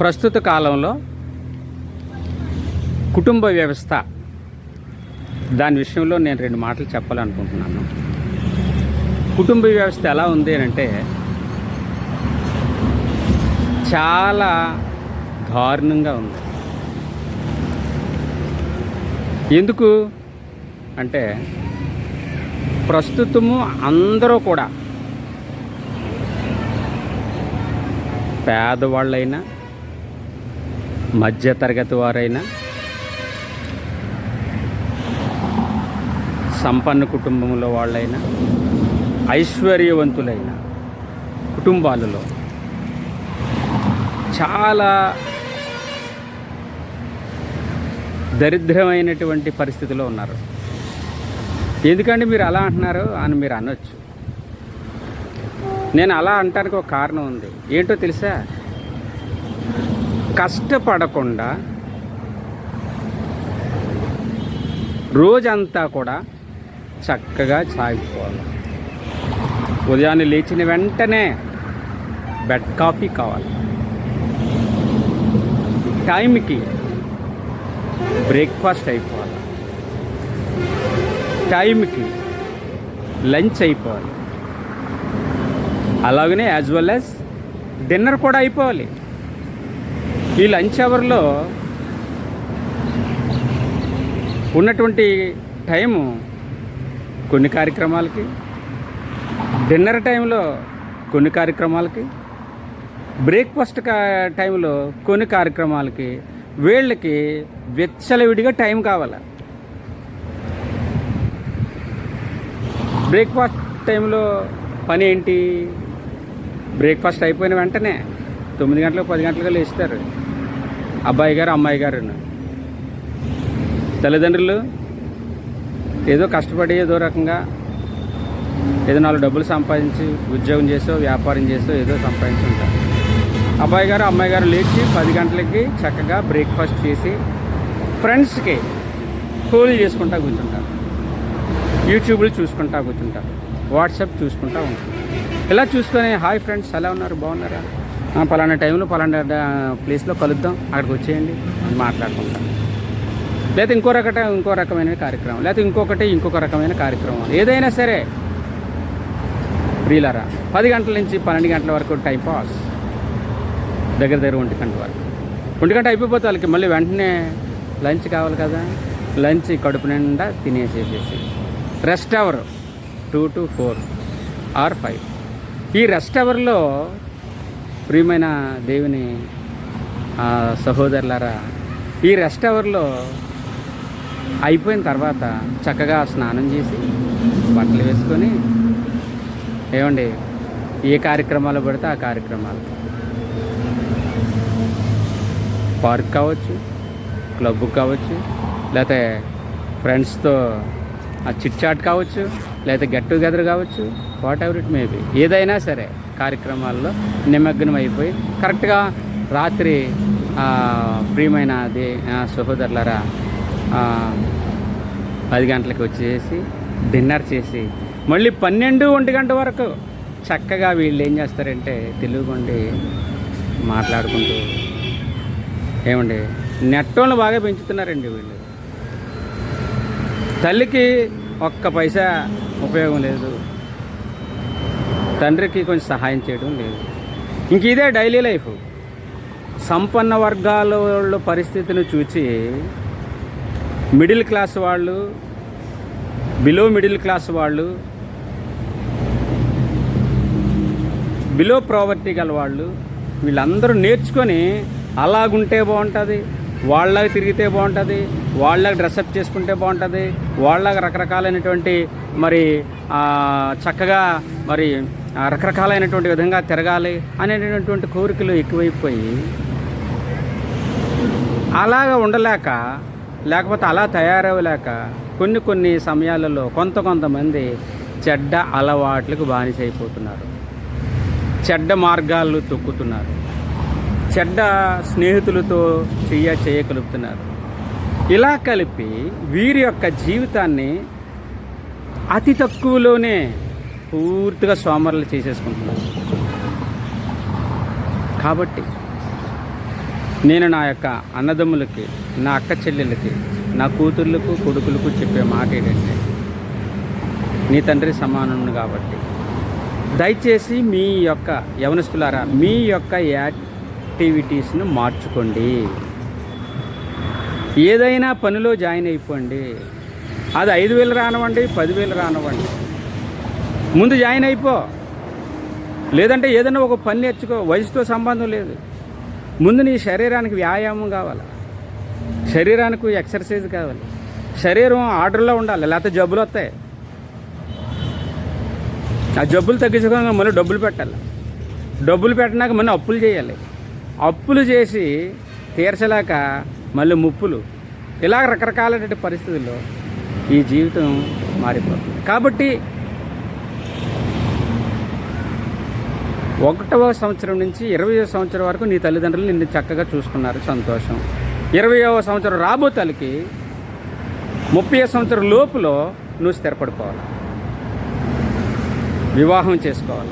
ప్రస్తుత కాలంలో కుటుంబ వ్యవస్థ దాని విషయంలో నేను రెండు మాటలు చెప్పాలనుకుంటున్నాను. కుటుంబ వ్యవస్థ ఎలా ఉంది అని అంటే చాలా దారుణంగా ఉంది. ఎందుకు అంటే ప్రస్తుతము అందరూ కూడా పేదవాళ్ళైనా మధ్య తరగతి వారైనా సంపన్న కుటుంబంలో వాళ్ళైనా ఐశ్వర్యవంతులైన కుటుంబాలలో చాలా దరిద్రమైనటువంటి పరిస్థితిలో ఉన్నారు. ఎందుకంటే మీరు అలా అంటున్నారు అని మీరు అనొచ్చు. నేను అలా అంటానికి ఒక కారణం ఉంది. ఏంటో తెలుసా? కష్టపడకుండా రోజంతా కూడా చక్కగా సాగిపోవాలి ఉదయాన్నే లేచిన వెంటనే బెడ్ కాఫీ కావాలి. టైంకి బ్రేక్ఫాస్ట్ అయిపోవాలి. టైంకి లంచ్ అయిపోవాలి. అలాగనే యాజ్ వెల్ యాజ్ డిన్నర్ కూడా అయిపోవాలి. ఈ లంచ్ అవర్లో ఉన్నటువంటి టైము కొన్ని కార్యక్రమాలకి డిన్నర్ టైంలో కొన్ని కార్యక్రమాలకి బ్రేక్ఫాస్ట్ కా టైంలో కొన్ని కార్యక్రమాలకి వీళ్ళకి వెచ్చలవిడిగా టైం కావాలి. బ్రేక్ఫాస్ట్ టైంలో పని ఏంటి? బ్రేక్ఫాస్ట్ అయిపోయిన వెంటనే తొమ్మిది గంటలకు పది గంటలకు లేస్తారు. అబ్బాయి గారు అమ్మాయి గారు తల్లిదండ్రులు ఏదో కష్టపడి ఏదో రకంగా ఏదో నాలుగు డబ్బులు సంపాదించి ఉద్యోగం చేసో వ్యాపారం చేసో ఏదో సంపాదించి ఉంటారు. అబ్బాయి గారు అమ్మాయి గారు లేచి పది గంటలకి చక్కగా బ్రేక్ఫాస్ట్ చేసి ఫ్రెండ్స్కి కూల్ చేసుకుంటా కూర్చుంటారు. యూట్యూబ్లు చూసుకుంటా కూర్చుంటారు. వాట్సాప్ చూసుకుంటా ఉంటారు. ఇలా చూసుకొని హాయ్ ఫ్రెండ్స్ ఎలా ఉన్నారు? బాగున్నారా? పలానా టైంలో పలానా ప్లేస్లో కలుద్దాం. అక్కడికి వచ్చేయండి. అని మాట్లాడుకుంటాం లేకపోతే ఇంకో రకట ఇంకో రకమైన కార్యక్రమం. లేకపోతే ఇంకొకటి ఇంకొక రకమైన కార్యక్రమం. ఏదైనా సరే. ప్రియులరా పది గంటల నుంచి పన్నెండు గంటల వరకు టైం పాస్. దగ్గర దగ్గర ఒంటి గంట వరకు. ఒంటి గంట అయిపోతే వాళ్ళకి మళ్ళీ వెంటనే లంచ్ కావాలి కదా. లంచ్ కడుపు నిండా తినేసేసేసి. Rest hour. Two to four. Or five. ఈ రెస్ట్ అవర్లో ప్రియమైన దేవుని ఆ, సహోదరులారా ఈ రెస్ట్ అవర్లో అయిపోయిన తర్వాత చక్కగా స్నానం చేసి బట్టలు వేసుకొని ఏమండి ఏ కార్యక్రమాలు పడితే ఆ కార్యక్రమాలు. పార్క్ కావచ్చు క్లబ్ కావచ్చు లేకపోతే ఫ్రెండ్స్తో ఆ చిట్ చాట్ కావచ్చు లేకపోతే గెట్ టుగెదర్ కావచ్చు వాట్ ఎవర్ ఇట్ మేబీ ఏదైనా సరే. కార్యక్రమాల్లో నిమగ్నం అయిపోయి కరెక్ట్గా రాత్రి ప్రియమైన దే సహోదరులరా పది గంటలకు వచ్చేసి డిన్నర్ చేసి మళ్ళీ పన్నెండు ఒంటి గంట వరకు చక్కగా వీళ్ళు ఏం చేస్తారంటే తెలుగుండి మాట్లాడుకుంటూ ఏమండి నెట్టోళ్ళు బాగా పెంచుతున్నారండి వీళ్ళు. తల్లికి ఒక్క పైసా ఉపయోగం లేదు. తండ్రికి కొంచెం సహాయం చేయడం లేదు. ఇంక ఇదే డైలీ లైఫ్ సంపన్న వర్గాల వాళ్ళ పరిస్థితిని చూచి మిడిల్ క్లాస్ వాళ్ళు బిలో మిడిల్ క్లాస్ వాళ్ళు బిలో ప్రావర్టీ గల వాళ్ళు వీళ్ళందరూ నేర్చుకొని అలాగుంటే బాగుంటుంది వాళ్ళలాగా తిరిగితే బాగుంటుంది వాళ్ళకి డ్రెస్అప్ చేసుకుంటే బాగుంటుంది వాళ్ళలాగా రకరకాలైనటువంటి మరి చక్కగా మరి రకరకాలైనటువంటి విధంగా తిరగాలి అనేటటువంటి కోరికలు ఎక్కువైపోయి అలాగా ఉండలేక లేకపోతే అలా తయారవ్వలేక కొన్ని కొన్ని సమయాలలో కొంత కొంతమంది చెడ్డ అలవాట్లకు బానిసైపోతున్నారు. చెడ్డ మార్గాలు తొక్కుతున్నారు. చెడ్డ స్నేహితులతో చెయ్య చేయగలుగుతున్నారు. ఇలా కలిపి వీరి యొక్క జీవితాన్ని అతి తక్కువలోనే పూర్తిగా సోమరులు చేసేసుకుంటున్నారు. కాబట్టి నేను నా యొక్క అన్నదమ్ములకి నా అక్క చెల్లెలకి నా కూతుర్లకు కొడుకులకు చెప్పే మాట ఏంటంటే నీ తండ్రి సమానుడు కాబట్టి. దయచేసి మీ యొక్క యవనస్తులారా మీ యొక్క యాక్టివిటీస్ను మార్చుకోండి. ఏదైనా పనిలో జాయిన్ అయిపోండి. అది ఐదు వేలు రానివ్వండి పదివేలు రానివ్వండి. ముందు జాయిన్ అయిపో. లేదంటే ఏదైనా ఒక పని నేర్చుకో. వయసుతో సంబంధం లేదు. ముందు నీ శరీరానికి వ్యాయామం కావాలి. శరీరానికి ఎక్సర్సైజ్ కావాలి. శరీరం ఆర్డర్లో ఉండాలి. లేకపోతే జబ్బులు వస్తాయి. ఆ జబ్బులు తగ్గించుకోగా మళ్ళీ డబ్బులు పెట్టాలి. డబ్బులు పెట్టినాక మళ్ళీ అప్పులు చేయాలి. అప్పులు చేసి తీర్చలేక మళ్ళీ ముప్పులు. ఇలా రకరకాలైనటువంటి పరిస్థితుల్లో ఈ జీవితం మారిపోతుంది. కాబట్టి ఒకటవ సంవత్సరం నుంచి ఇరవయో సంవత్సరం వరకు నీ తల్లిదండ్రులు నిన్ను చక్కగా చూసుకున్నారు. సంతోషం. ఇరవయవ సంవత్సరం రాబోతాలకి ముప్పై సంవత్సరం లోపులో నువ్వు స్థిరపడిపోవాలి. వివాహం చేసుకోవాలి.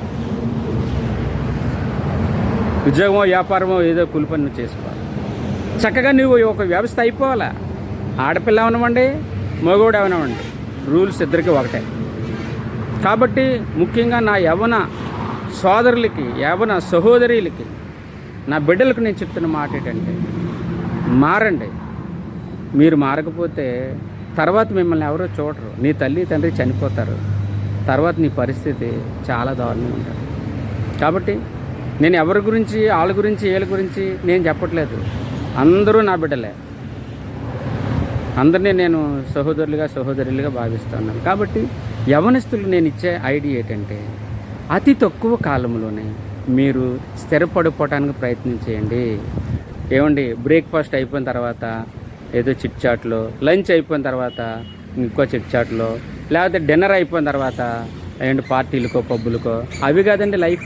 ఉద్యోగమో వ్యాపారమో ఏదో కూలి పని నువ్వు చేసుకోవాలి. చక్కగా నువ్వు ఒక వ్యవస్థ అయిపోవాలా? ఆడపిల్ల అవనవండి మగవాడు అవనవండి. రూల్స్ ఇద్దరికి ఒకటే. కాబట్టి ముఖ్యంగా నా యవన సోదరులకి యావన సహోదరులకి నా బిడ్డలకు నేను చెప్తున్న మాట ఏంటంటే మారండి. మీరు మారకపోతే తర్వాత మిమ్మల్ని ఎవరో చూడరు. నీ తల్లి తండ్రి చనిపోతారు. తర్వాత నీ పరిస్థితి చాలా దారుణంగా ఉంటుంది. కాబట్టి నేను ఎవరి గురించి వాళ్ళ గురించి వీళ్ళ గురించి నేను చెప్పట్లేదు. అందరూ నా బిడ్డలే. అందరినీ నేను సహోదరులుగా సహోదరులుగా భావిస్తున్నాను. కాబట్టి యవనస్తులు నేను ఇచ్చే ఐడియా ఏంటంటే అతి తక్కువ కాలంలోనే మీరు స్థిరపడిపోవటానికి ప్రయత్నం చేయండి. ఏమండి బ్రేక్ఫాస్ట్ అయిపోయిన తర్వాత ఏదో చిట్ చాట్లో లంచ్ అయిపోయిన తర్వాత ఇంకో చిట్ చాట్లో లేకపోతే డిన్నర్ అయిపోయిన తర్వాత ఏంటి పార్టీలకో పబ్బులకో అవి కాదండి లైఫ్.